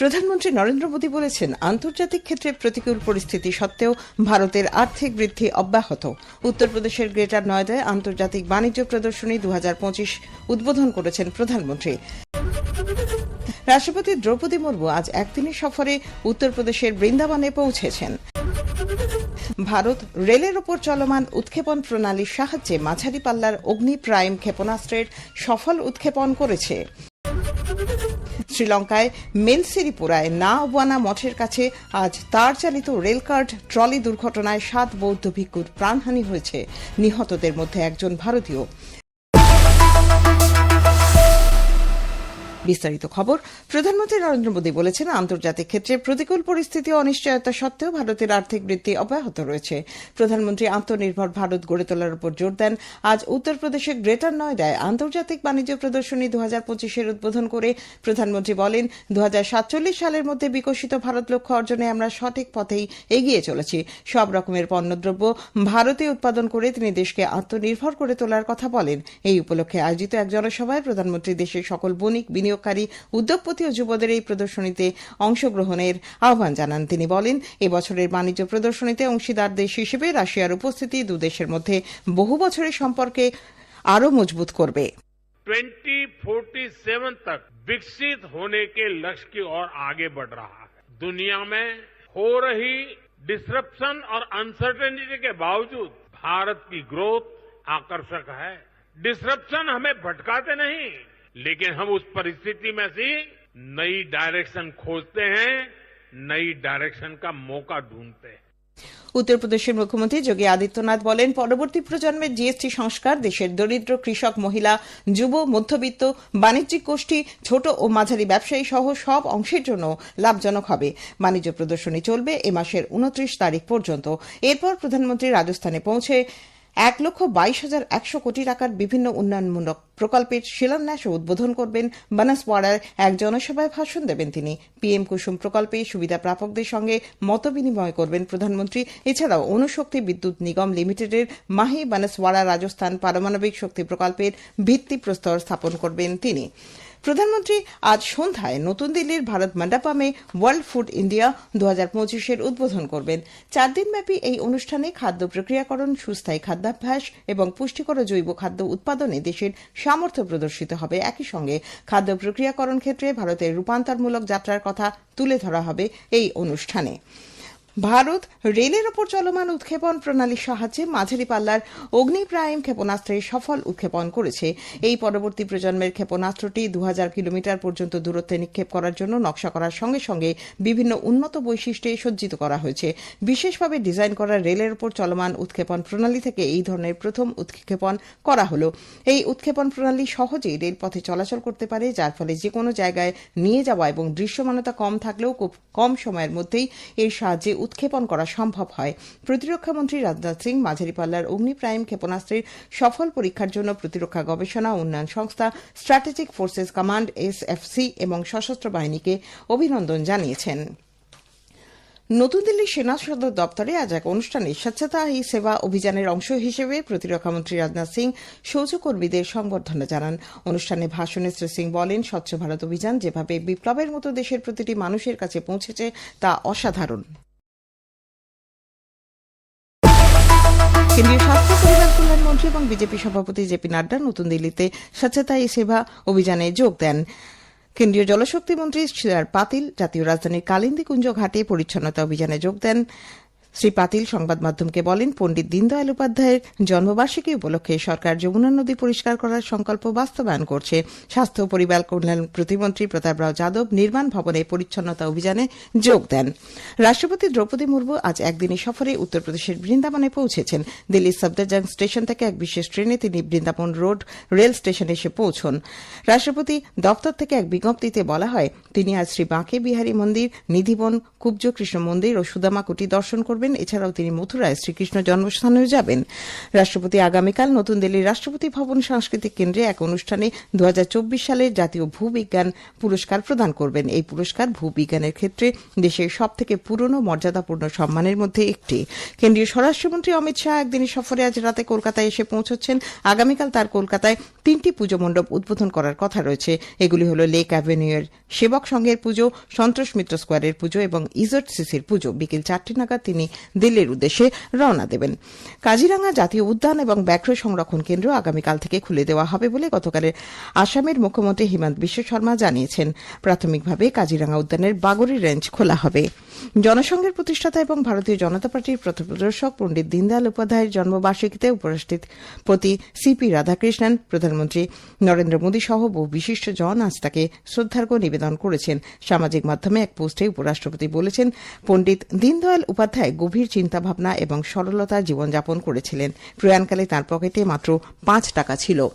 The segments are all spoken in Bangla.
প্রধানমন্ত্রী নরেন্দ্র মোদী বলেছেন, আন্তর্জাতিক ক্ষেত্রে প্রতিকূল পরিস্থিতি সত্ত্বেও ভারতের আর্থিক বৃদ্ধি অব্যাহত। উত্তরপ্রদেশের গ্রেটার নয়দায় আন্তর্জাতিক বাণিজ্য প্রদর্শনী দু হাজার পঁচিশ উদ্বোধন করেছেন প্রধানমন্ত্রী। রাষ্ট্রপতি দ্রৌপদী মুর্মু আজ একদিনের সফরে উত্তরপ্রদেশের বৃন্দাবনে পৌঁছেছেন। ভারত রেলের ওপর চলমান উৎক্ষেপণ প্রণালীর সাহায্যে মাঝারি পাল্লার অগ্নি প্রাইম ক্ষেপণাস্ত্রের সফল উৎক্ষেপণ করেছে। শ্রীলঙ্কায় মেলসিরিপুরায় না ওয়ানা মঠের কাছে আজ তার চালিত রেলকার্ড ট্রলি দুর্ঘটনায় সাত বৌদ্ধ ভিক্ষুর প্রাণহানি হয়েছে। নিহতদের মধ্যে একজন ভারতীয়। বিস্তারিত খবর। প্রধানমন্ত্রী নরেন্দ্র মোদী বলেছেন, আন্তর্জাতিক ক্ষেত্রে প্রতিকূল পরিস্থিতি অনিশ্চয়তা সত্ত্বেও ভারতের আর্থিক বৃদ্ধি অব্যাহত রয়েছে। প্রধানমন্ত্রী আত্মনির্ভর ভারত গড়ে তোলার উপর জোর দেন। আজ উত্তরপ্রদেশের গ্রেটার নয়ডায় আন্তর্জাতিক বাণিজ্য প্রদর্শনী দু হাজার পঁচিশের উদ্বোধন করে প্রধানমন্ত্রী বলেন দু হাজার সাতচল্লিশ সালের মধ্যে বিকশিত ভারত লক্ষ্য অর্জনে আমরা সঠিক পথেই এগিয়ে চলেছি। সব রকমের পণ্যদ্রব্য ভারতে উৎপাদন করে তিনি দেশকে আত্মনির্ভর করে তোলার কথা বলেন। এই উপলক্ষে আয়োজিত এক জনসভায় প্রধানমন্ত্রী দেশের সকল বণিক বিনিয়োগকারী উদ্যোগপতি ও যুবদের এই প্রদর্শনীতে অংশগ্রহণের আহ্বান জানান তিনি বলেন এবছরের বাণিজ্য প্রদর্শনীতে অংশীদার দেশ হিসেবে রাশিয়ার উপস্থিতি দুদেশের মধ্যে বহু বছরের সম্পর্কে আরও মজবুত করবে 2047 तक विकसित होने के लक्ष्य की ओर आगे बढ़ रहा है दुनिया में हो रही डिसरप्शन और अनसर्टेनिटी के बावजूद भारत की ग्रोथ आकर्षक है डिसरप्शन हमें भटकाते नहीं लेकिन हम उस परिस्थिति में से नई डायरेक्शन खोजते हैं नई डायरेक्शन का मौका ढूंढते हैं উত্তরপ্রদেশের মুখ্যমন্ত্রী যোগী আদিত্যনাথ বলেন পরবর্তী প্রজন্মের জিএসটি সংস্কার দেশের দরিদ্র কৃষক মহিলা যুব মধ্যবিত্ত বাণিজ্যিক গোষ্ঠী ছোট ও মাঝারি ব্যবসায়ী সহ সব অংশের জন্য লাভজনক হবে বাণিজ্য প্রদর্শনী চলবে এ মাসের উনত্রিশ তারিখ পর্যন্ত এরপর প্রধানমন্ত্রী রাজস্থানে পৌঁছে এক লক্ষ বাইশ হাজার একশো কোটি টাকার বিভিন্ন উন্নয়নমূলক প্রকল্পের শিলান্যাস ও উদ্বোধন করবেন বানাসওয়াড়ার এক জনসভায় ভাষণ দেবেন তিনি। পিএম কুসুম প্রকল্পে সুবিধা প্রাপকদের সঙ্গে মতবিনিময় করবেন প্রধানমন্ত্রী। এছাড়াও অনুশক্তি বিদ্যুৎ নিগম লিমিটেডের মাহি বানাসওয়াড়া রাজস্থান পারমাণবিক শক্তি প্রকল্পের ভিত্তিপ্রস্তর স্থাপন করবেন তিনি। প্রধানমন্ত্রী আজ সন্ধ্যায় নতুন দিল্লির ভারত মণ্ডপমে ওয়ার্ল্ড ফুড ইন্ডিয়া দু হাজার পঁচিশের উদ্বোধন করবেন। চার দিনব্যাপী এই অনুষ্ঠানে খাদ্য প্রক্রিয়াকরণ, সুস্থায়ী খাদ্যাভ্যাস এবং পুষ্টিকর জৈব খাদ্য উৎপাদনে দেশের সামর্থ্য প্রদর্শিত হবে। একই সঙ্গে খাদ্য প্রক্রিয়াকরণ ক্ষেত্রে ভারতের রূপান্তরমূলক যাত্রার কথা তুলে ধরা হবে এই অনুষ্ঠানে। ভারত রেলের ওপর চলমান উৎক্ষেপণ প্রণালীর সাহায্যে মাঝারি পাল্লার অগ্নি প্রাইম ক্ষেপণাস্ত্রের সফল উৎক্ষেপণ করেছে। এই পরবর্তী প্রজন্মের ক্ষেপণাস্ত্রটি দু হাজার কিলোমিটার পর্যন্ত দূরত্বে নিক্ষেপ করার জন্য নকশা করার সঙ্গে সঙ্গে বিভিন্ন উন্নত বৈশিষ্ট্যে সজ্জিত করা হয়েছে। বিশেষভাবে ডিজাইন করা রেলের ওপর চলমান উৎক্ষেপণ প্রণালী থেকে এই ধরনের প্রথম উৎক্ষেপণ করা হল। এই উৎক্ষেপণ প্রণালী সহজেই রেলপথে চলাচল করতে পারে, যার ফলে যে কোনো জায়গায় নিয়ে যাওয়া এবং দৃশ্যমানতা কম থাকলেও খুব কম সময়ের মধ্যেই এর সাহায্যে উৎক্ষেপণ করা সম্ভব হয়। প্রতিরক্ষা মন্ত্রী রাজনাথ সিং মাঝারি পাল্লার অগ্নি প্রাইম ক্ষেপণাস্ত্রের সফল পরীক্ষার জন্য প্রতিরক্ষা গবেষণা উন্নয়ন সংস্থা স্ট্র্যাটেজিক ফোর্সেস কমান্ড এসএফসি এবং সশস্ত্র বাহিনীকে অভিনন্দন জানিয়েছেন। নতুন দিল্লির সেনা সদর দপ্তরে আজ এক অনুষ্ঠানে স্বচ্ছতা হি সেবা অভিযানের অংশ হিসেবে প্রতিরক্ষামন্ত্রী রাজনাথ সিং শৌচকর্মীদের সংবর্ধনা জানান। অনুষ্ঠানে ভাষণে শ্রী সিং বলেন, স্বচ্ছ ভারত অভিযান যেভাবে বিপ্লবের মতো দেশের প্রতিটি মানুষের কাছে পৌঁছেছে তা অসাধারণ। কেন্দ্রীয় স্বাস্থ্য পরিবার কল্যাণ মন্ত্রী এবং বিজেপি সভাপতি জেপি নাড্ডা নতুন দিল্লিতে স্বচ্ছতাই সেবা অভিযানে যোগ দেন। কেন্দ্রীয় জলশক্তি মন্ত্রী শ্রীরার পাতিল, জাতীয় রাজধানীর কালিন্দী কুঞ্জ ঘাটে পরিচ্ছন্নতা অভিযানে যোগ দেন। শ্রী পাতিল সংবাদ মাধ্যমকে বলেন, পণ্ডিত দীনদয়াল উপাধ্যায়ের জন্মবার্ষিকী উপলক্ষে সরকার যমুনা নদী পরিষ্কার করার সংকল্প বাস্তবায়ন করছে। স্বাস্থ্য পরিবার কল্যাণ প্রতিমন্ত্রী প্রতাপরাও যাদব নির্মাণ ভবনে পরিচ্ছন্নতা অভিযানে যোগ দেন। রাষ্ট্রপতি দ্রৌপদী মুর্মু আজ একদিনের সফরে উত্তরপ্রদেশের বৃন্দাবনে পৌঁছেছেন। দিল্লির সফদরজং স্টেশন থেকে এক বিশেষ ট্রেনে তিনি বৃন্দাবন রোড রেল স্টেশনে এসে পৌঁছন। রাষ্ট্রপতি দপ্তর থেকে এক বিজ্ঞপ্তিতে বলা হয়, তিনি আজ শ্রী বাঁকে বিহারী মন্দির, নিধিবন কুব্জ কৃষ্ণ মন্দির ও সুদামা কুটি দর্শন করবেন। করবেন। এছাড়াও তিনি মথুরায় শ্রীকৃষ্ণ জন্মস্থানেও যাবেন। রাষ্ট্রপতি আগামীকাল নতুন দিল্লির রাষ্ট্রপতি ভবন সাংস্কৃতিক কেন্দ্রে এক অনুষ্ঠানে দু হাজার চব্বিশ সালের জাতীয় ভূবিজ্ঞান পুরস্কার প্রদান করবেন। এই পুরস্কার ভূবিজ্ঞানের ক্ষেত্রে দেশের সব থেকে পুরনো, মর্যাদাপূর্ণ, সম্মানের মধ্যে একটি। কেন্দ্রীয় স্বরাষ্ট্রমন্ত্রী অমিত শাহ একদিনের সফরে আজ রাতে কলকাতায় এসে পৌঁছচ্ছেন। আগামীকাল তার কলকাতায় তিনটি পুজো মণ্ডপ উদ্বোধন করার কথা রয়েছে। এগুলি হল লেক অ্যাভিনিউয়ের সেবক সংঘের পুজো, সন্তোষ মিত্র স্কোয়ারের পুজো এবং ইজট সিসির পুজো। বিকেল চারটি নাগাদ তিনি দিল্লির উদ্দেশ্যে রওনা দেবেন। কাজিরাঙ্গা জাতীয় উদ্যান এবং ব্যাঘ্র সংরক্ষণ কেন্দ্র আগামীকাল থেকে খুলে দেওয়া হবে বলে গতকালের আসামের মুখ্যমন্ত্রী হিমন্ত বিশ্ব শর্মা জানিয়েছেন। প্রাথমিকভাবে কাজিরাঙ্গা উদ্যানের বাগরি রেঞ্জ খোলা হবে। জনসংঘের প্রতিষ্ঠাতা এবং ভারতীয় জনতা পার্টির প্রদর্শক পণ্ডিত দীনদয়াল উপাধ্যায়ের জন্মবার্ষিকীতে উপরাষ্ট্রপতি সিপি রাধাকৃষ্ণন, প্রধানমন্ত্রী নরেন্দ্র মোদী সহ বহু বিশিষ্ট জন আজ তাকে শ্রদ্ধার্ঘ্য নিবেদন করেছেন। সামাজিক মাধ্যমে এক পোস্টে উপরাষ্ট্রপতি বলেছেন, পণ্ডিত দীনদয়াল উপাধ্যায় গভীর চিন্তাভাবনা এবং সরলতার জীবনযাপন করেছিলেন। প্রয়াণকালে তাঁর পকেটে মাত্র পাঁচ টাকা ছিল।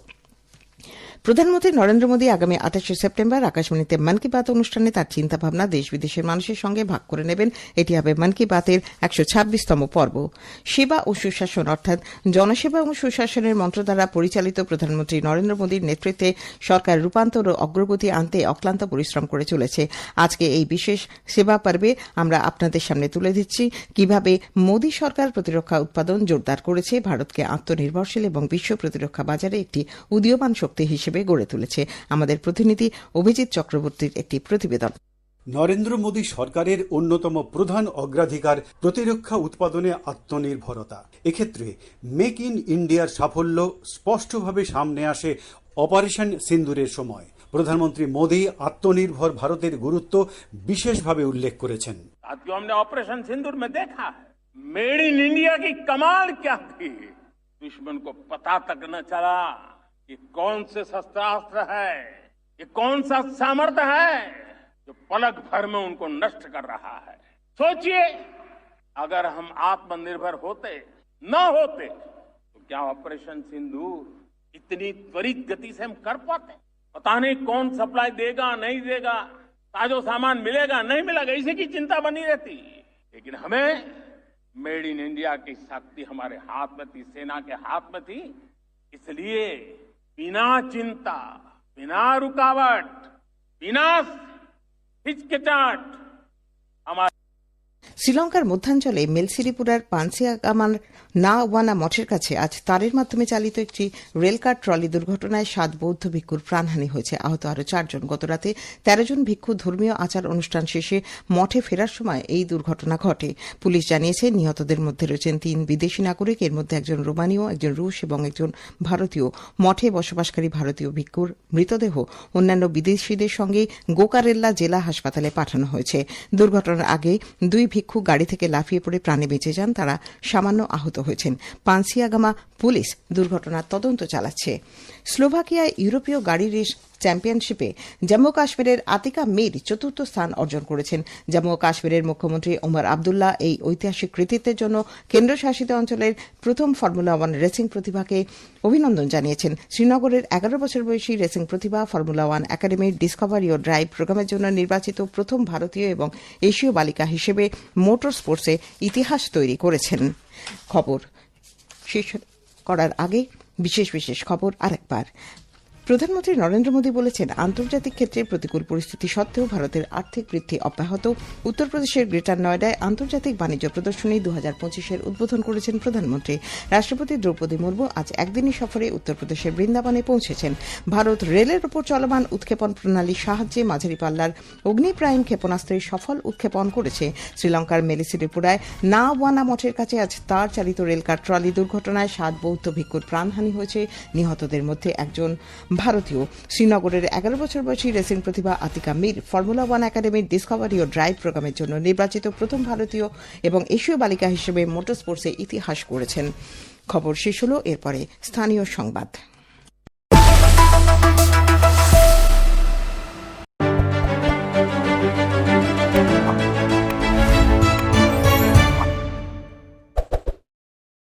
প্রধানমন্ত্রী নরেন্দ্র মোদী আগামী আঠাশে সেপ্টেম্বর আকাশবাণীতে মন কি বাত অনুষ্ঠানে তার চিন্তাভাবনা দেশ বিদেশের মানুষের সঙ্গে ভাগ করে নেবেন। এটি হবে মন কি বাতের একশো ছাব্বিশতম পর্ব। সেবা ও সুশাসন, অর্থাৎ জনসেবা এবং সুশাসনের মন্ত্র দ্বারা পরিচালিত প্রধানমন্ত্রী নরেন্দ্র মোদীর নেতৃত্বে সরকার রূপান্তর ও অগ্রগতি আনতে অক্লান্ত পরিশ্রম করে চলেছে। আজকে এই বিশেষ সেবা পর্বে আমরা আপনাদের সামনে তুলে দিচ্ছি, কীভাবে মোদী সরকার প্রতিরক্ষা উৎপাদন জোরদার করেছে, ভারতকে আত্মনির্ভরশীল এবং বিশ্ব প্রতিরক্ষা বাজারে একটি উদীয়মান শক্তি হিসেবে গড়ে তুলেছে আমাদের প্রতিনিধি অভিজিৎ চক্রবর্তীর একটি প্রতিবেদন নরেন্দ্র মোদী সরকারের অন্যতম প্রধান অগ্রাধিকার প্রতিরক্ষা উৎপাদনে আত্মনির্ভরতা এক্ষেত্রে মেক ইন ইন্ডিয়ার সাফল্য স্পষ্টভাবে সামনে আসে অপারেশন সিন্দুরের সময় প্রধানমন্ত্রী মোদী আত্মনির্ভর ভারতের গুরুত্ব বিশেষভাবে উল্লেখ করেছেন साथियों हमने ऑपरेशन सिंदूर में देखा है मेड इन इंडिया की कमाल क्या थी दुश्मन को पता तक न चला कि कौन से शस्त्रास्त्र है ये कौन सा सामर्थ्य है जो पलक भर में उनको नष्ट कर रहा है। सोचिए, अगर हम आत्मनिर्भर होते, न होते तो क्या ऑपरेशन सिंदूर इतनी त्वरित गति से हम कर पाते? पता नहीं कौन सप्लाई देगा, नहीं देगा, ताजो सामान मिलेगा, नहीं मिलेगा, इसी की चिंता बनी रहती। लेकिन हमें मेड इन इंडिया की शक्ति हमारे हाथ में थी, सेना के हाथ में थी, इसलिए बिना चिंता बिना रुकावट बिना हिचकिचाट हमारे শ্রীলঙ্কার মধ্যাঞ্চলে মেলসিরিপুরার পানসিয়াগামার না ওয়ানা মঠের কাছে আজ তারের মাধ্যমে চালিত একটি রেলকার ট্রলি দুর্ঘটনায় সাত বৌদ্ধ ভিক্ষুর প্রাণহানি হয়েছে। আহত আরও চারজন। গতরাতে তেরো জন ভিক্ষু ধর্মীয় আচার অনুষ্ঠান শেষে মঠে ফেরার সময় এই দুর্ঘটনা ঘটে। পুলিশ জানিয়েছে, নিহতদের মধ্যে রয়েছেন তিন বিদেশি নাগরিক। এর মধ্যে একজন রোমানীয়, একজন রুশ এবং একজন ভারতীয়। মঠে বসবাসকারী ভারতীয় ভিক্ষুর মৃতদেহ অন্যান্য বিদেশিদের সঙ্গে গোকারেল্লা জেলা হাসপাতালে পাঠানো হয়েছে। দুর্ঘটনার আগে দুই ভিক্ষু গাড়ি থেকে লাফিয়ে পড়ে প্রাণে বেঁচে যান, তারা সামান্য আহত হয়েছেন। পানসিয়াগামা পুলিশ দুর্ঘটনার তদন্ত চালাচ্ছে। স্লোভাকিয়ায় ইউরোপীয় গাড়ি রেস চ্যাম্পিয়নশিপে জম্মু কাশ্মীরের আতিকা মীর চতুর্থ স্থান অর্জন করেছেন। জম্মু ও কাশ্মীরের মুখ্যমন্ত্রী ওমর আবদুল্লাহ এই ঐতিহাসিক কৃতিত্বের জন্য কেন্দ্রশাসিত অঞ্চলের প্রথম ফর্মুলা ওয়ান রেসিং প্রতিভাকে অভিনন্দন জানিয়েছেন। শ্রীনগরের এগারো বছর বয়সী রেসিং প্রতিভা ফর্মুলা ওয়ান একাডেমির ডিসকভারি ও ড্রাইভ প্রোগ্রামের জন্য নির্বাচিত প্রথম ভারতীয় এবং এশীয় বালিকা হিসেবে মোটর স্পোর্টসে ইতিহাস তৈরি করেছেন। খবর শেষ করার আগে বিশেষ বিশেষ খবর আরেকবার। প্রধানমন্ত্রী নরেন্দ্র মোদী বলেছেন, আন্তর্জাতিক ক্ষেত্রে প্রতিকূল পরিস্থিতি সত্ত্বেও ভারতের আর্থিক বৃদ্ধি অব্যাহত। উত্তরপ্রদেশের গ্রেটার নয়ডায় আন্তর্জাতিক বাণিজ্য প্রদর্শনী দু হাজার পঁচিশের উদ্বোধন করেছেন প্রধানমন্ত্রী। রাষ্ট্রপতি দ্রৌপদী মুর্মু আজ একদিনই সফরে উত্তরপ্রদেশের বৃন্দাবনে পৌঁছেছেন। ভারত রেলের ওপর চলমান উৎক্ষেপণ প্রণালীর সাহায্যে মাঝারি পাল্লার অগ্নিপ্রায়ণ ক্ষেপণাস্ত্রের সফল উৎক্ষেপণ করেছে শ্রীলঙ্কার মেলিসিরিপুরায় না ওয়ানা মঠের কাছে আজ তার চালিত রেলকার ট্রলি দুর্ঘটনায় সাত বৌদ্ধ ভিক্ষুর প্রাণহানি হয়েছে। নিহতদের মধ্যে একজন ভারতীয়। শ্রীনগরের এগারো বছর বয়সী রেসিং প্রতিভা আতিকা মীর, ফর্মুলা ওয়ান একাডেমির ডিসকভারি ও ড্রাইভ প্রোগ্রামের জন্য নির্বাচিত প্রথম ভারতীয় এবং এশীয় বালিকা হিসেবে মোটর স্পোর্টসে ইতিহাস করেছেন খবর শেষ হল, এরপরে স্থানীয় সংবাদ।